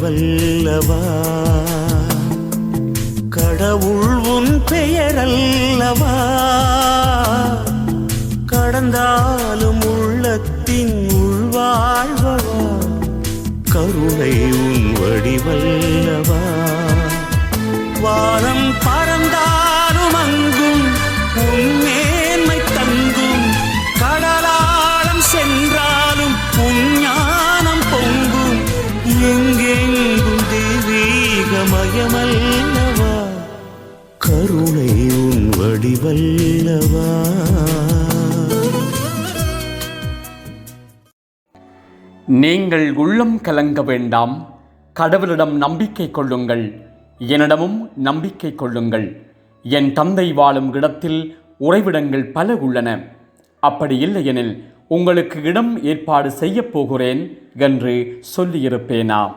வல்லவா? கடவுள் உன் பெயர் அல்லவா கடந்தாலும் உள்ளத்தின் உள்வாழ்வவா கருணை உன் வடிவல்லவா? நீங்கள் உள்ளம் கலங்க வேண்டாம். கடவுளிடம் நம்பிக்கை கொள்ளுங்கள். என்னிடமும் நம்பிக்கை கொள்ளுங்கள். என் தந்தை வாழும் இடத்தில் உறைவிடங்கள் பல உள்ளன. அப்படி இல்லையெனில் உங்களுக்கு இடம் ஏற்பாடு செய்யப் போகிறேன் என்று சொல்லியிருப்பேனா?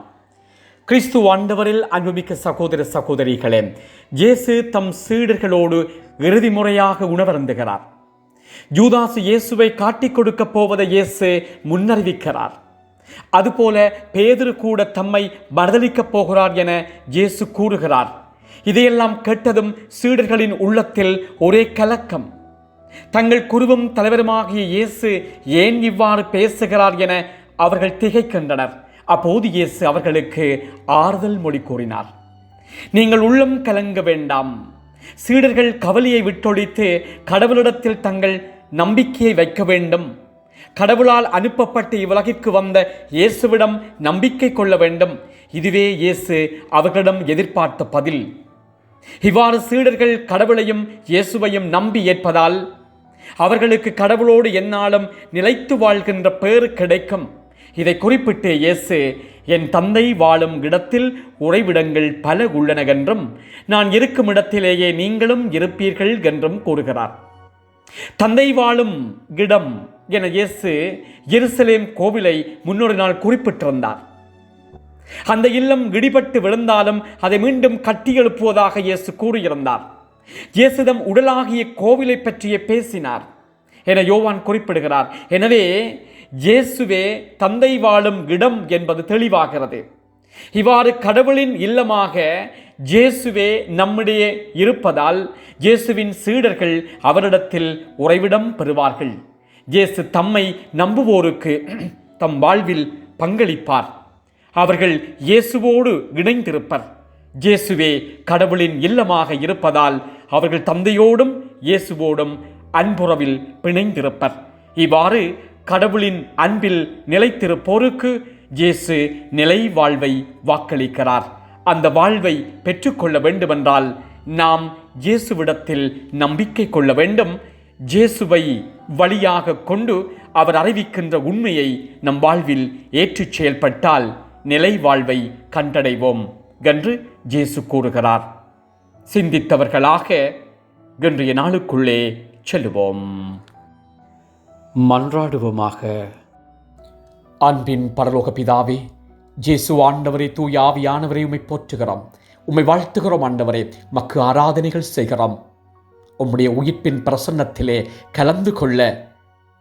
கிறிஸ்து ஆண்டவரில் அன்புமிக்க சகோதர சகோதரிகளே இயேசு தம் சீடர்களோடு இறுதி முறையாக உணவருந்துகிறார். ஜூதாசு இயேசுவை காட்டிக் கொடுக்கப் போவதை இயேசு முன்னறிவிக்கிறார். அதுபோல பேதுரு கூட தம்மை மறுதளிக்கப் போகிறார் என இயேசு கூறுகிறார். இதையெல்லாம் கேட்டதும் சீடர்களின் உள்ளத்தில் ஒரே கலக்கம். தங்கள் குருவும் தலைவருமாகிய இயேசு ஏன் இவ்வாறு பேசுகிறார் என அவர்கள் திகைக்கின்றனர். அப்போது இயேசு அவர்களுக்கு ஆறுதல் மொழி கூறினார். நீங்கள் உள்ளம் கலங்க வேண்டாம். சீடர்கள் கவலையை விட்டொழித்து கடவுளிடத்தில் தங்கள் நம்பிக்கையை வைக்க வேண்டும். கடவுளால் அனுப்பப்பட்டு இவ்வுலகிற்கு வந்த இயேசுவிடம் நம்பிக்கை கொள்ள வேண்டும். இதுவே இயேசு அவர்களிடம் எதிர்பார்த்த பதில். இவ்வாறு சீடர்கள் கடவுளையும் இயேசுவையும் நம்பி ஏற்பதால் அவர்களுக்கு கடவுளோடு என்னாலும் நிலைத்து வாழ்கின்ற பேறு கிடைக்கும். இதை குறிப்பிட்டு இயேசு என் தந்தை வாழும் இடத்தில் உறைவிடங்கள் பல உள்ளன என்றும் நான் இருக்கும் இடத்திலேயே நீங்களும் இருப்பீர்கள் என்றும் கூறுகிறார். தந்தை வாழும் இடம் என இயேசு எருசலேம் கோவிலை முன்னொரு நாள் குறிப்பிட்டிருந்தார். அந்த இல்லம் இடிபட்டு விழுந்தாலும் அதை மீண்டும் கட்டி எழுப்புவதாக இயேசு கூறியிருந்தார். இயேசுதம் உடலாகிய கோவிலை பற்றிய பேசினார் என யோவான் குறிப்பிடுகிறார். எனவே இயேசுவே தந்தை வாழும் இடம் என்பது தெளிவாகிறது. இவ்வாறு கடவுளின் இல்லமாக இயேசுவே நம்மிடையே இருப்பதால் இயேசுவின் சீடர்கள் அவரிடத்தில் உறைவிடம் பெறுவார்கள். இயேசு தம்மை நம்புவோருக்கு தம் வாழ்வில் பங்களிப்பார். அவர்கள் இயேசுவோடு இணைந்திருப்பர். இயேசுவே கடவுளின் இல்லமாக இருப்பதால் அவர்கள் தந்தையோடும் இயேசுவோடும் அன்புறவில் பிணைந்திருப்பர். இவ்வாறு கடவுளின் அன்பில் நிலைத்திருப்போருக்கு இயேசு நிலை வாழ்வை வாக்களிக்கிறார். அந்த வாழ்வை பெற்றுக்கொள்ள வேண்டுமென்றால் நாம் இயேசுவிடத்தில் நம்பிக்கை கொள்ள வேண்டும். ஜேசுவை வழியாக கொண்டு அவர் அறிவிக்கின்ற உண்மையை நம் வாழ்வில் ஏற்றுச் செயல்பட்டால் நிலை வாழ்வை கண்டடைவோம் என்று ஜேசு கூறுகிறார். சிந்தித்தவர்களாக இன்றைய நாளுக்குள்ளே செல்லுவோம். மன்றாடுவோமாக. அன்பின் பரலோக பிதாவே ஜேசு ஆண்டவரை தூய் ஆவியானவரை உம்மை போற்றுகிறோம். உம்மை வாழ்த்துகிறோம் ஆண்டவரே. மக்கு ஆராதனைகள் செய்கிறோம். உம்முடைய உயிர்ப்பின் பிரசன்னத்திலே கலந்து கொள்ள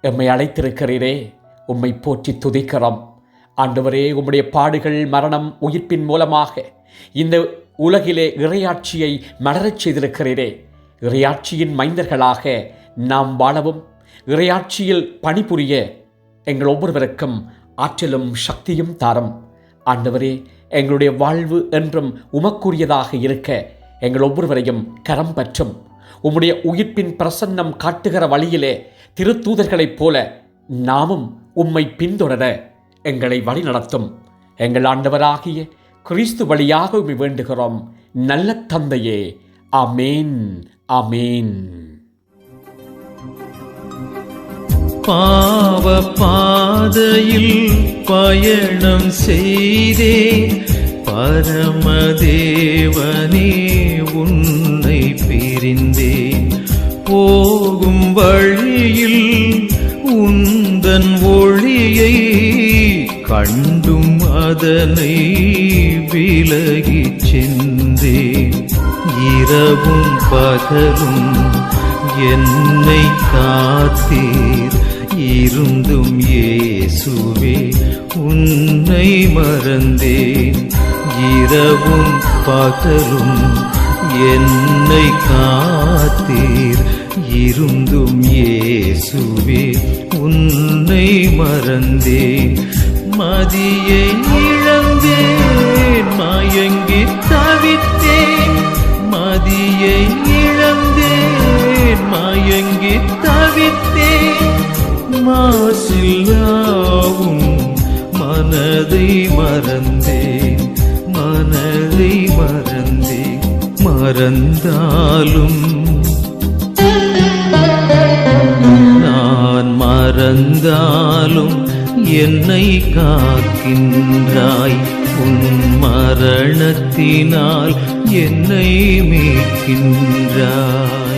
எம்மை அழைத்திருக்கிறீரே. உம்மை போற்றி துதிக்கிறோம். ஆண்டவரே உம்முடைய பாடுகள் மரணம் உயிர்ப்பின் மூலமாக இந்த உலகிலே இறையாட்சியை மலரச் செய்திருக்கிறீரே. இறையாட்சியின் மைந்தர்களாக நாம் வாழவும் இறையாட்சியில் பணிபுரிய எங்கள் ஒவ்வொருவருக்கும் ஆற்றலும் சக்தியும் தாரும். ஆண்டவரே எங்களுடைய வாழ்வு என்றும் உமக்குரியதாக இருக்க எங்கள் ஒவ்வொருவரையும் கரம் பற்றும். உம்முடைய உயிர்ப்பின் பிரசன்னம் காட்டுகிற வழியிலே திருத்தூதர்களைப் போல நாமும் உம்மை பின்தொடர எங்களை வழிநடத்தும். எங்கள் ஆண்டவராகிய கிறிஸ்து வழியாக உம்மை வேண்டுகிறோம். நல்ல தந்தையே அமேன் அமேன் பாவ பாதையில் பயணம் செய்தே பரமதேவனே உன் பிரிந்தேன். போகும் வழியில் உந்தன் ஒளியை கண்டும் அதனை விலகிச் சென்றேன். இரவும் பகலும் என்னை காத்தீர். இருந்தும் இயேசுவே உன்னை மறந்தேன். இரவும் பகலும் என்னை காத்தீர். இருந்தும் இயேசுவே உன்னை மறந்தேன். மதியை இழந்தேன் மயங்கி தவித்தேன். மதியை இழந்தேன் மயங்கி தவித்தேன். மாசில்லாவும் மனதை மறந்தேன் மனதை மறந்தேன். மறந்தாலும் நான் மறந்தாலும் என்னை காக்கின்றாய். உன் மரணத்தினால் என்னை மீட்கின்றாய்.